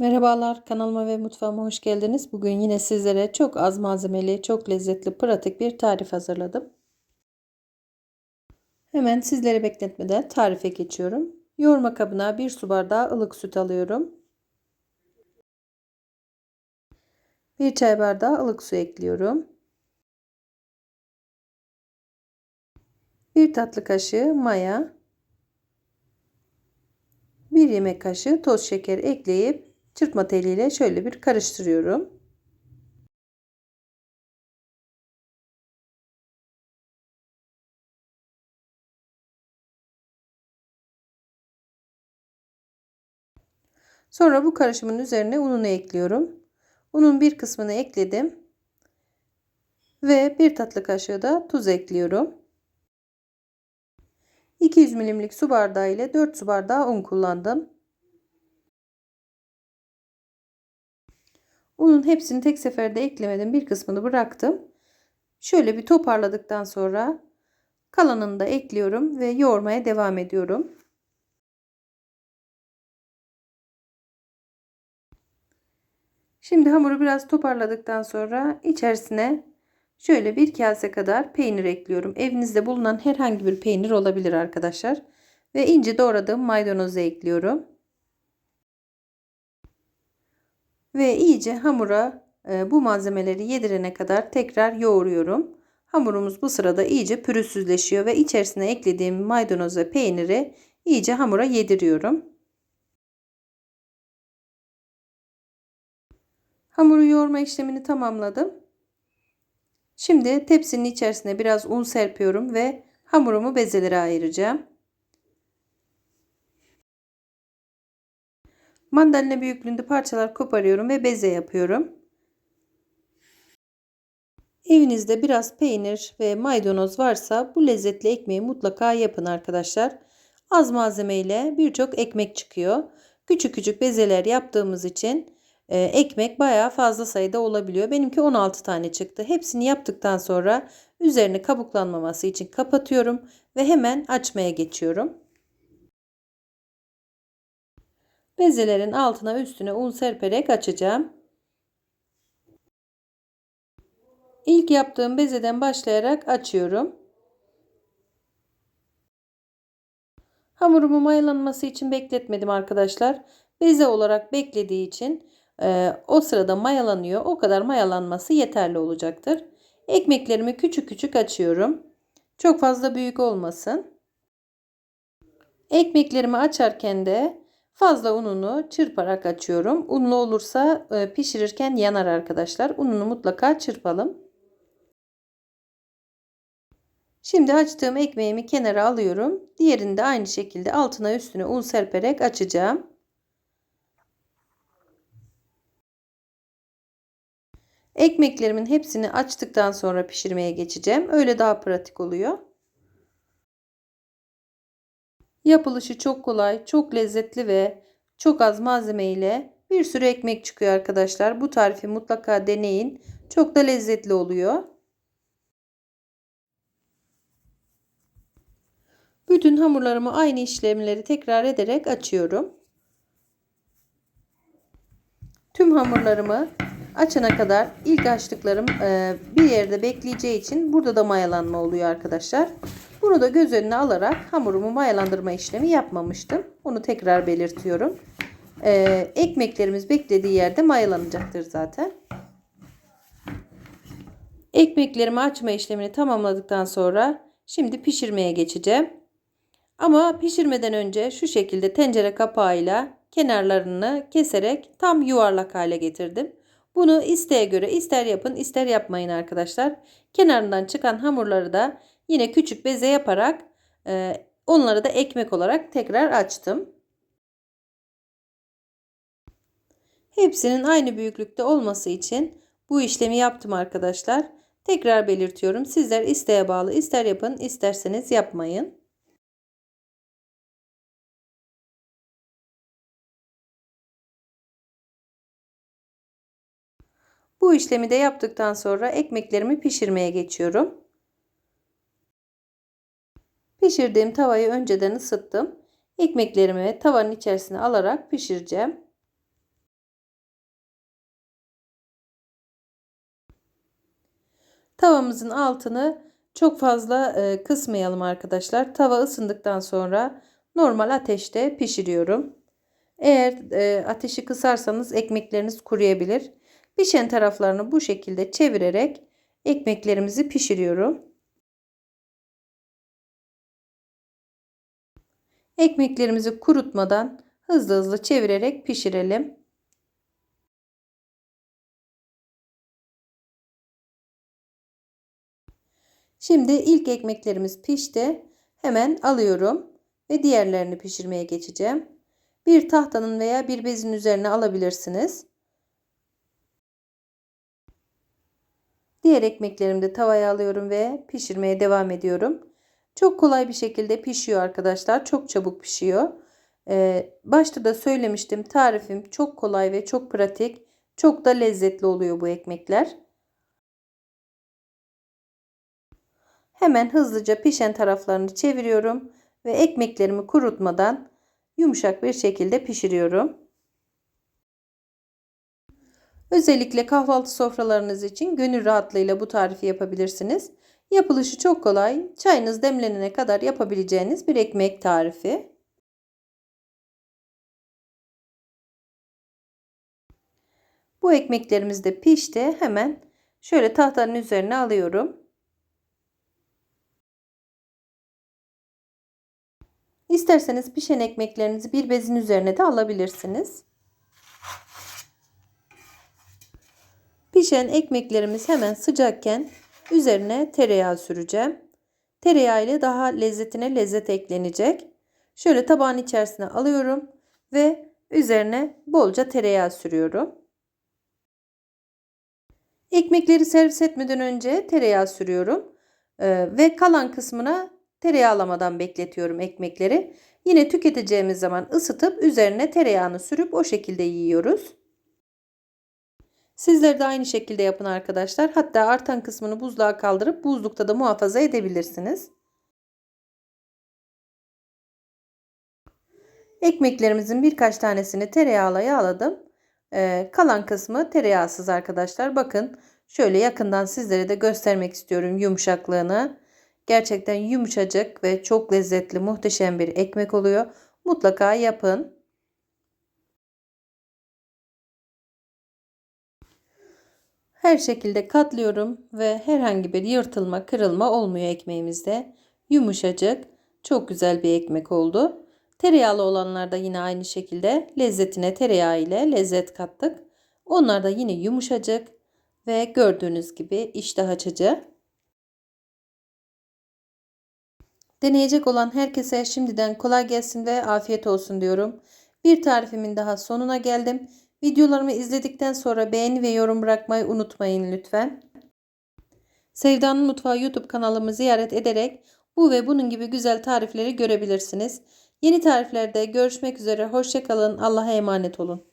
Merhabalar kanalıma ve mutfağıma hoş geldiniz. Bugün yine sizlere çok az malzemeli, çok lezzetli, pratik bir tarif hazırladım. Hemen sizleri bekletmeden tarife geçiyorum. Yoğurma kabına 1 su bardağı ılık süt alıyorum. 1 çay bardağı ılık su ekliyorum. 1 tatlı kaşığı maya, 1 yemek kaşığı toz şeker ekleyip çırpma teliyle şöyle bir karıştırıyorum. Sonra bu karışımın üzerine ununu ekliyorum. Unun bir kısmını ekledim. Ve bir tatlı kaşığı da tuz ekliyorum. 200 milimlik su bardağı ile 4 su bardağı un kullandım. Unun hepsini tek seferde eklemedim. Bir kısmını bıraktım. Şöyle bir toparladıktan sonra kalanını da ekliyorum ve yoğurmaya devam ediyorum. Şimdi hamuru biraz toparladıktan sonra içerisine şöyle bir kase kadar peynir ekliyorum. Evinizde bulunan herhangi bir peynir olabilir arkadaşlar. Ve ince doğradığım maydanozu ekliyorum. Ve iyice hamura e, bu malzemeleri yedirene kadar tekrar yoğuruyorum. Hamurumuz bu sırada iyice pürüzsüzleşiyor ve içerisine eklediğim maydanoz ve peyniri iyice hamura yediriyorum. Hamuru yoğurma işlemini tamamladım. Şimdi tepsinin içerisine biraz un serpiyorum ve hamurumu bezelere ayıracağım. Mandalina büyüklüğünde parçalar koparıyorum ve beze yapıyorum. Evinizde biraz peynir ve maydanoz varsa bu lezzetli ekmeği mutlaka yapın arkadaşlar. Az malzemeyle birçok ekmek çıkıyor. Küçük küçük bezeler yaptığımız için e, ekmek bayağı fazla sayıda olabiliyor. Benimki 16 tane çıktı. Hepsini yaptıktan sonra üzerini kabuklanmaması için kapatıyorum ve hemen açmaya geçiyorum. Bezelerin altına üstüne un serperek açacağım. İlk yaptığım bezeden başlayarak açıyorum. Hamurumu mayalanması için bekletmedim arkadaşlar. Beze olarak beklediği için e, o sırada mayalanıyor. O kadar mayalanması yeterli olacaktır. Ekmeklerimi küçük küçük açıyorum. Çok fazla büyük olmasın. Ekmeklerimi açarken de fazla ununu çırparak açıyorum. Unlu olursa e, pişirirken yanar arkadaşlar. Ununu mutlaka çırpalım. Şimdi açtığım ekmeğimi kenara alıyorum. Diğerini de aynı şekilde altına üstüne un serperek açacağım. Ekmeklerimin hepsini açtıktan sonra pişirmeye geçeceğim. Öyle daha pratik oluyor. Yapılışı çok kolay, çok lezzetli ve çok az malzeme ile bir sürü ekmek çıkıyor arkadaşlar. Bu tarifi mutlaka deneyin. Çok da lezzetli oluyor. Bütün hamurlarımı aynı işlemleri tekrar ederek açıyorum. Tüm hamurlarımı açana kadar ilk açtıklarım bir yerde bekleyeceği için burada da mayalanma oluyor arkadaşlar. Bunu da göz önüne alarak hamurumu mayalandırma işlemi yapmamıştım. Bunu tekrar belirtiyorum. E, ekmeklerimiz beklediği yerde mayalanacaktır zaten. Ekmeklerimi açma işlemini tamamladıktan sonra şimdi pişirmeye geçeceğim. Ama pişirmeden önce şu şekilde tencere kapağıyla kenarlarını keserek tam yuvarlak hale getirdim. Bunu isteğe göre ister yapın ister yapmayın arkadaşlar. Kenarından çıkan hamurları da yine küçük beze yaparak e, onları da ekmek olarak tekrar açtım. Hepsinin aynı büyüklükte olması için bu işlemi yaptım arkadaşlar. Tekrar belirtiyorum. Sizler isteğe bağlı ister yapın isterseniz yapmayın. Bu işlemi de yaptıktan sonra ekmeklerimi pişirmeye geçiyorum. Pişirdiğim tavayı önceden ısıttım. Ekmeklerimi tavanın içerisine alarak pişireceğim. Tavamızın altını çok fazla e, kısmayalım arkadaşlar. Tava ısındıktan sonra normal ateşte pişiriyorum. Eğer e, ateşi kısarsanız ekmekleriniz kuruyabilir. Pişen taraflarını bu şekilde çevirerek ekmeklerimizi pişiriyorum. Ekmeklerimizi kurutmadan hızlı hızlı çevirerek pişirelim. Şimdi ilk ekmeklerimiz pişti. Hemen alıyorum ve diğerlerini pişirmeye geçeceğim. Bir tahtanın veya bir bezin üzerine alabilirsiniz. Diğer ekmeklerimi de tavaya alıyorum ve pişirmeye devam ediyorum. Çok kolay bir şekilde pişiyor arkadaşlar. Çok çabuk pişiyor. Ee, başta da söylemiştim tarifim çok kolay ve çok pratik. Çok da lezzetli oluyor bu ekmekler. Hemen hızlıca pişen taraflarını çeviriyorum ve ekmeklerimi kurutmadan yumuşak bir şekilde pişiriyorum. Özellikle kahvaltı sofralarınız için gönül rahatlığıyla bu tarifi yapabilirsiniz. Yapılışı çok kolay. Çayınız demlenene kadar yapabileceğiniz bir ekmek tarifi. Bu ekmeklerimiz de pişti. Hemen şöyle tahtanın üzerine alıyorum. İsterseniz pişen ekmeklerinizi bir bezin üzerine de alabilirsiniz. Pişen ekmeklerimiz hemen sıcakken üzerine tereyağı süreceğim. Tereyağı ile daha lezzetine lezzet eklenecek. Şöyle tabağın içerisine alıyorum ve üzerine bolca tereyağı sürüyorum. Ekmekleri servis etmeden önce tereyağı sürüyorum. Ee, ve kalan kısmına tereyağlamadan bekletiyorum ekmekleri. Yine tüketeceğimiz zaman ısıtıp üzerine tereyağını sürüp o şekilde yiyoruz. Sizler de aynı şekilde yapın arkadaşlar. Hatta artan kısmını buzluğa kaldırıp buzlukta da muhafaza edebilirsiniz. Ekmeklerimizin birkaç tanesini tereyağla yağladım. Ee, kalan kısmı tereyağsız arkadaşlar. Bakın şöyle yakından sizlere de göstermek istiyorum yumuşaklığını. Gerçekten yumuşacık ve çok lezzetli muhteşem bir ekmek oluyor. Mutlaka yapın. Her şekilde katlıyorum ve herhangi bir yırtılma, kırılma olmuyor ekmeğimizde. Yumuşacık, çok güzel bir ekmek oldu. Tereyağlı olanlar da yine aynı şekilde lezzetine tereyağı ile lezzet kattık. Onlar da yine yumuşacık ve gördüğünüz gibi iştah açıcı. Deneyecek olan herkese şimdiden kolay gelsin ve afiyet olsun diyorum. Bir tarifimin daha sonuna geldim. Videolarımı izledikten sonra beğeni ve yorum bırakmayı unutmayın lütfen. Sevda'nın Mutfağı YouTube kanalımı ziyaret ederek bu ve bunun gibi güzel tarifleri görebilirsiniz. Yeni tariflerde görüşmek üzere. Hoşçakalın. Allah'a emanet olun.